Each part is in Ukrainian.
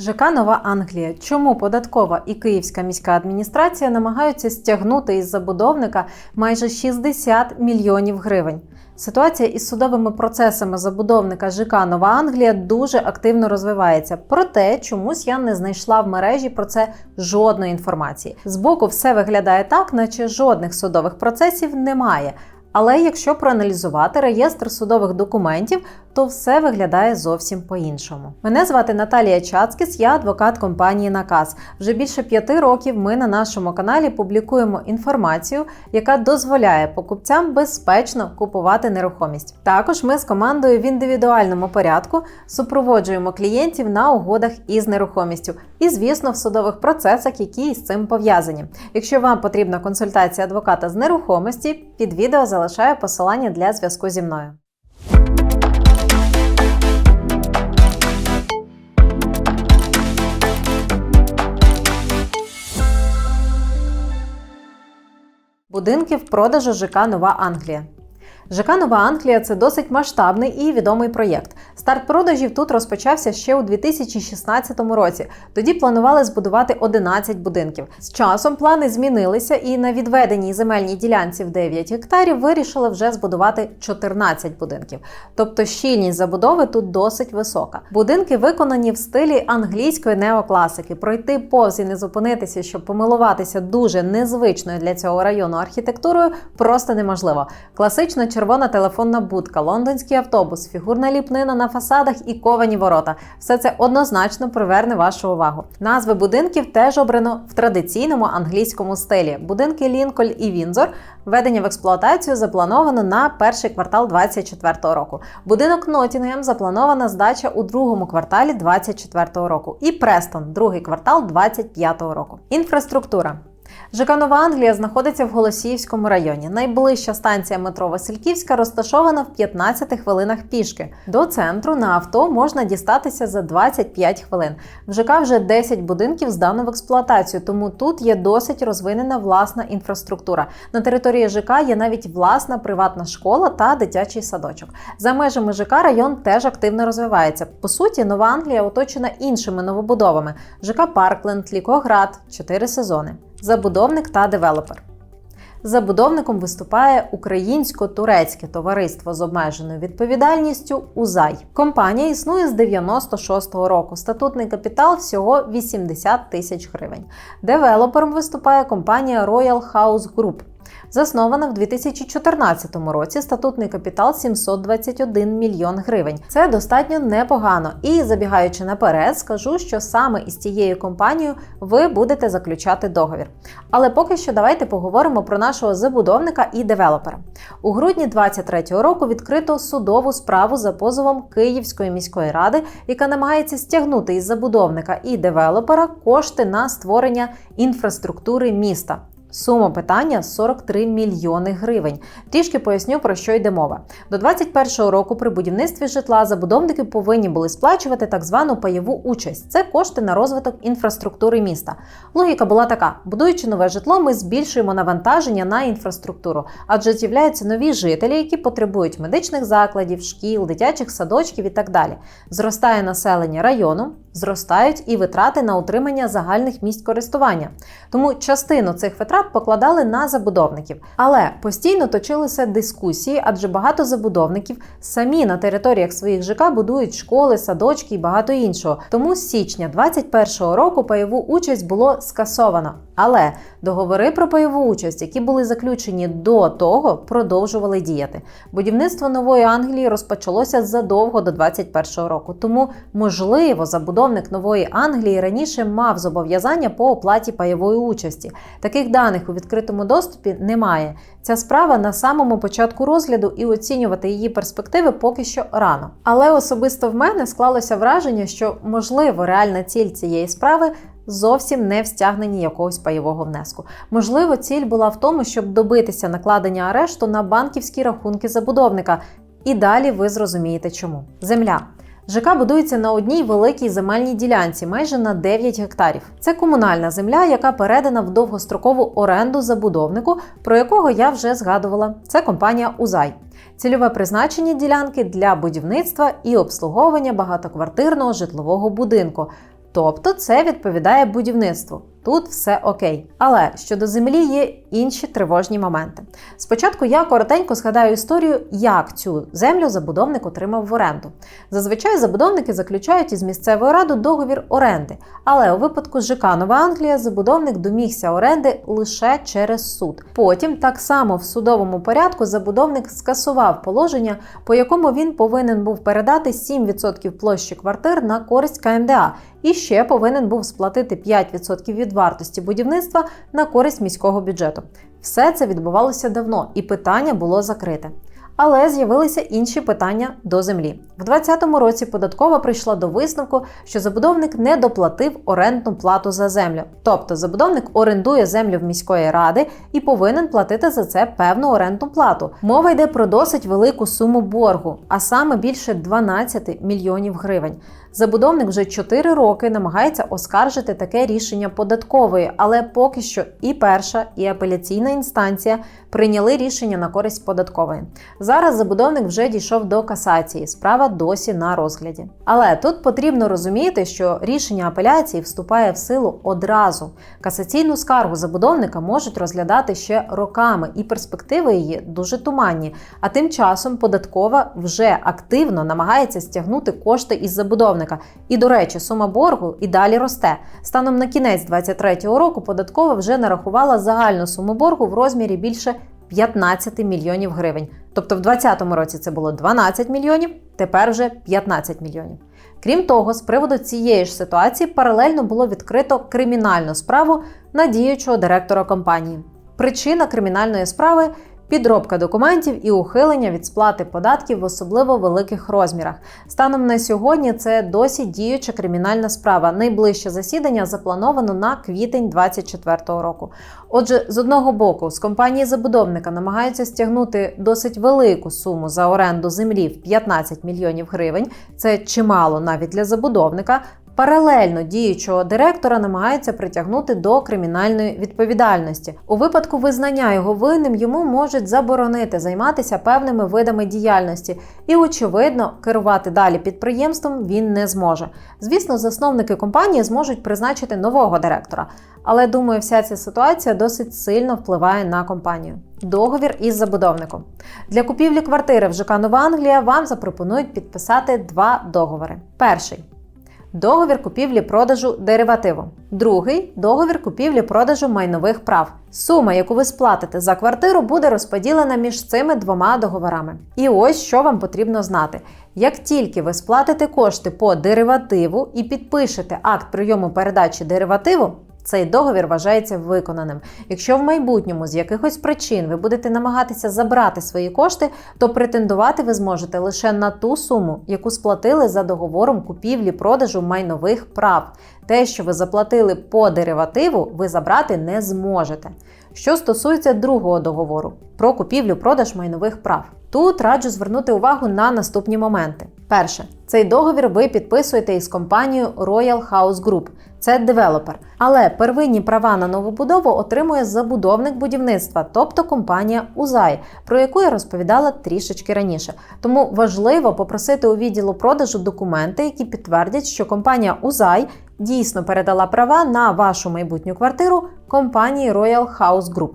ЖК Нова Англія. Чому податкова і Київська міська адміністрація намагаються стягнути із забудовника майже 60 мільйонів гривень? Ситуація із судовими процесами забудовника ЖК Нова Англія дуже активно розвивається. Проте чомусь я не знайшла в мережі про це жодної інформації. Збоку все виглядає так, наче жодних судових процесів немає. Але якщо проаналізувати реєстр судових документів, то все виглядає зовсім по-іншому. Мене звати Наталія Чацкіс, я адвокат компанії Наказ. Вже більше п'яти років ми на нашому каналі публікуємо інформацію, яка дозволяє покупцям безпечно купувати нерухомість. Також ми з командою в індивідуальному порядку супроводжуємо клієнтів на угодах із нерухомістю і, звісно, в судових процесах, які з цим пов'язані. Якщо вам потрібна консультація адвоката з нерухомості, під відео залишаю посилання для зв'язку зі мною. Будинки в продажу ЖК Нова Англія. ЖК Нова Англія це досить масштабний і відомий проєкт. Старт продажів тут розпочався ще у 2016 році. Тоді планували збудувати 11 будинків. З часом плани змінилися, і на відведеній земельній ділянці в 9 гектарів вирішили вже збудувати 14 будинків. Тобто щільність забудови тут досить висока. Будинки виконані в стилі англійської неокласики. Пройти повз і не зупинитися, щоб помилуватися дуже незвичною для цього району архітектурою, просто неможливо. Класична червона телефонна будка, лондонський автобус, фігурна ліпнина на фасадах і ковані ворота. Все це однозначно приверне вашу увагу. Назви будинків теж обрано в традиційному англійському стилі. Будинки Лінколь і Вінзор введення в експлуатацію заплановано на перший квартал 2024 року. Будинок Нотінгем запланована здача у другому кварталі 2024 року. І Престон, другий квартал 2025 року. Інфраструктура. ЖК Нова Англія знаходиться в Голосіївському районі. Найближча станція метро Васильківська розташована в 15 хвилинах пішки. До центру на авто можна дістатися за 25 хвилин. В ЖК вже 10 будинків здано в експлуатацію, тому тут є досить розвинена власна інфраструктура. На території ЖК є навіть власна приватна школа та дитячий садочок. За межами ЖК район теж активно розвивається. По суті, Нова Англія оточена іншими новобудовами: ЖК Паркленд, Лікоград, 4 сезони. Забудовник та девелопер. Забудовником виступає Українсько-турецьке товариство з обмеженою відповідальністю УЗАЙ. Компанія існує з 96-го року. Статутний капітал всього 80 тисяч гривень. Девелопером виступає компанія Royal House Group. Заснована в 2014 році статутний капітал 721 мільйон гривень. Це достатньо непогано. І забігаючи наперед, скажу, що саме із цією компанією ви будете заключати договір. Але поки що давайте поговоримо про нашого забудовника і девелопера. У грудні 2023 року відкрито судову справу за позовом Київської міської ради, яка намагається стягнути із забудовника і девелопера кошти на створення інфраструктури міста. Сума питання 43 мільйони гривень. Трішки поясню про що йде мова. До 2021 року при будівництві житла забудовники повинні були сплачувати так звану пайову участь. Це кошти на розвиток інфраструктури міста. Логіка була така: будуючи нове житло, ми збільшуємо навантаження на інфраструктуру, адже з'являються нові жителі, які потребують медичних закладів, шкіл, дитячих садочків і так далі. Зростає населення району, зростають і витрати на утримання загальних місць користування. Тому частину цих витрат покладали на забудовників. Але постійно точилися дискусії, адже багато забудовників самі на територіях своїх ЖК будують школи, садочки і багато іншого. Тому з січня 2021 року пайову участь було скасовано. Але договори про пайову участь, які були заключені до того, продовжували діяти. Будівництво нової Англії розпочалося задовго до 2021 року. Тому, можливо, забудовник нової Англії раніше мав зобов'язання по оплаті пайової участі. Таких даних у відкритому доступі немає. Ця справа на самому початку розгляду і оцінювати її перспективи поки що рано. Але особисто в мене склалося враження, що можливо реальна ціль цієї справи зовсім не в стягненні якогось пайового внеску. Можливо, ціль була в тому, щоб добитися накладення арешту на банківські рахунки забудовника. І далі ви зрозумієте, чому земля. ЖК будується на одній великій земельній ділянці, майже на 9 гектарів. Це комунальна земля, яка передана в довгострокову оренду забудовнику, про якого я вже згадувала. Це компанія Узай. Цільове призначення ділянки для будівництва і обслуговування багатоквартирного житлового будинку. Тобто це відповідає будівництву. Тут все окей. Але щодо землі є інші тривожні моменти. Спочатку я коротенько згадаю історію, як цю землю забудовник отримав в оренду. Зазвичай забудовники заключають із місцевою радою договір оренди, але у випадку ЖК Нова Англія забудовник домігся оренди лише через суд. Потім, так само в судовому порядку, забудовник скасував положення, по якому він повинен був передати 7% площі квартир на користь КМДА і ще повинен був сплатити 5% від вартості будівництва на користь міського бюджету. Все це відбувалося давно, і питання було закрите. Але з'явилися інші питання до землі. В 2020 році податкова прийшла до висновку, що забудовник не доплатив орендну плату за землю. Тобто забудовник орендує землю в міської ради і повинен платити за це певну орендну плату. Мова йде про досить велику суму боргу, а саме більше 12 мільйонів гривень. Забудовник вже 4 роки намагається оскаржити таке рішення податкової, але поки що і перша, і апеляційна інстанція прийняли рішення на користь податкової. Зараз забудовник вже дійшов до касації. Справа досі на розгляді. Але тут потрібно розуміти, що рішення апеляції вступає в силу одразу. Касаційну скаргу забудовника можуть розглядати ще роками, і перспективи її дуже туманні. А тим часом податкова вже активно намагається стягнути кошти із забудовника. І, до речі, сума боргу і далі росте. Станом на кінець 2023 року податкова вже нарахувала загальну суму боргу в розмірі більше 15 мільйонів гривень. Тобто в 2020 році це було 12 мільйонів, тепер вже 15 мільйонів. Крім того, з приводу цієї ж ситуації паралельно було відкрито кримінальну справу на діючого директора компанії. Причина кримінальної справи підробка документів і ухилення від сплати податків в особливо великих розмірах. Станом на сьогодні це досі діюча кримінальна справа. Найближче засідання заплановано на квітень 2024 року. Отже, з одного боку, з компанії забудовника намагаються стягнути досить велику суму за оренду землі в 15 мільйонів гривень. Це чимало навіть для забудовника. Паралельно діючого директора намагаються притягнути до кримінальної відповідальності. У випадку визнання його винним йому можуть заборонити займатися певними видами діяльності, і, очевидно, керувати далі підприємством він не зможе. Звісно, засновники компанії зможуть призначити нового директора, але думаю, вся ця ситуація досить сильно впливає на компанію. Договір із забудовником для купівлі квартири в ЖК Нова Англія вам запропонують підписати два договори. Перший договір купівлі-продажу деривативу. Другий договір купівлі-продажу майнових прав. Сума, яку ви сплатите за квартиру, буде розподілена між цими двома договорами. І ось що вам потрібно знати: як тільки ви сплатите кошти по деривативу і підпишете акт прийому передачі деривативу, цей договір вважається виконаним. Якщо в майбутньому з якихось причин ви будете намагатися забрати свої кошти, то претендувати ви зможете лише на ту суму, яку сплатили за договором купівлі-продажу майнових прав. Те, що ви заплатили по деривативу, ви забрати не зможете. Що стосується другого договору про купівлю-продаж майнових прав. Тут раджу звернути увагу на наступні моменти. Перше, цей договір ви підписуєте із компанією Royal House Group. Це девелопер. Але первинні права на новобудову отримує забудовник будівництва, тобто компанія Узай, про яку я розповідала трішечки раніше. Тому важливо попросити у відділу продажу документи, які підтвердять, що компанія Узай дійсно передала права на вашу майбутню квартиру компанії Royal House Group.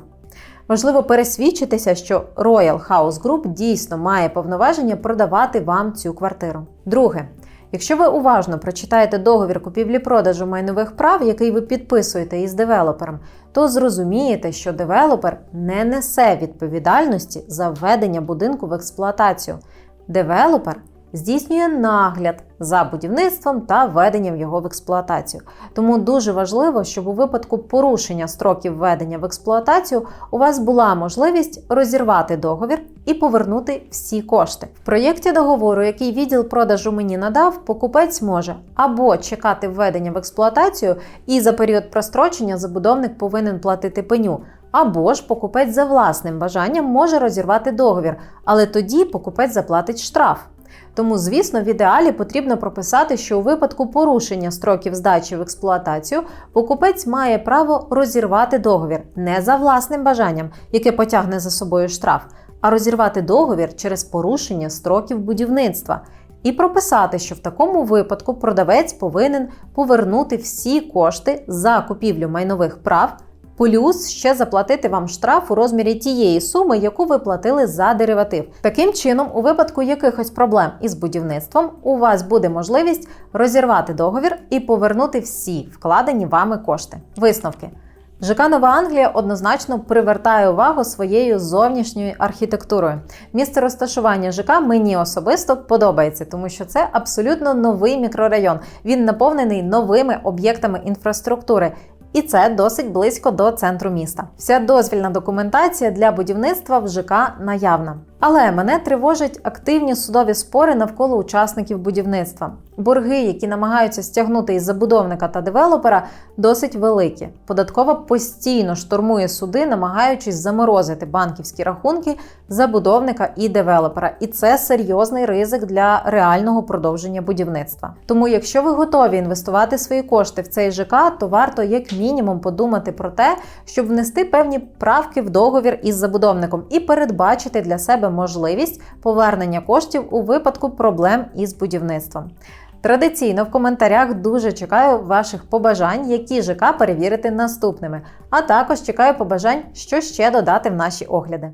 Важливо пересвідчитися, що Royal House Group дійсно має повноваження продавати вам цю квартиру. Друге, якщо ви уважно прочитаєте договір купівлі-продажу майнових прав, який ви підписуєте із девелопером, то зрозумієте, що девелопер не несе відповідальності за введення будинку в експлуатацію. Девелопер здійснює нагляд за будівництвом та введенням його в експлуатацію. Тому дуже важливо, щоб у випадку порушення строків введення в експлуатацію у вас була можливість розірвати договір і повернути всі кошти. В проєкті договору, який відділ продажу мені надав, покупець може або чекати введення в експлуатацію, і за період прострочення забудовник повинен платити пеню. Або ж покупець за власним бажанням може розірвати договір, але тоді покупець заплатить штраф. Тому, звісно, в ідеалі потрібно прописати, що у випадку порушення строків здачі в експлуатацію покупець має право розірвати договір не за власним бажанням, яке потягне за собою штраф, а розірвати договір через порушення строків будівництва. і прописати, що в такому випадку продавець повинен повернути всі кошти за купівлю майнових прав. Плюс ще заплатити вам штраф у розмірі тієї суми, яку ви платили за дериватив. Таким чином, у випадку якихось проблем із будівництвом, у вас буде можливість розірвати договір і повернути всі вкладені вами кошти. Висновки. ЖК Нова Англія однозначно привертає увагу своєю зовнішньою архітектурою. Місце розташування ЖК мені особисто подобається, тому що це абсолютно новий мікрорайон. Він наповнений новими об'єктами інфраструктури. І це досить близько до центру міста. Вся дозвільна документація для будівництва в ЖК наявна. Але мене тривожать активні судові спори навколо учасників будівництва. Борги, які намагаються стягнути із забудовника та девелопера, досить великі. Податкова постійно штурмує суди, намагаючись заморозити банківські рахунки забудовника і девелопера. І це серйозний ризик для реального продовження будівництва. Тому, якщо ви готові інвестувати свої кошти в цей ЖК, то варто як мінімум подумати про те, щоб внести певні правки в договір із забудовником і передбачити для себе можливість повернення коштів у випадку проблем із будівництвом. Традиційно в коментарях дуже чекаю ваших побажань, які ЖК перевірити наступними. А також чекаю побажань, що ще додати в наші огляди.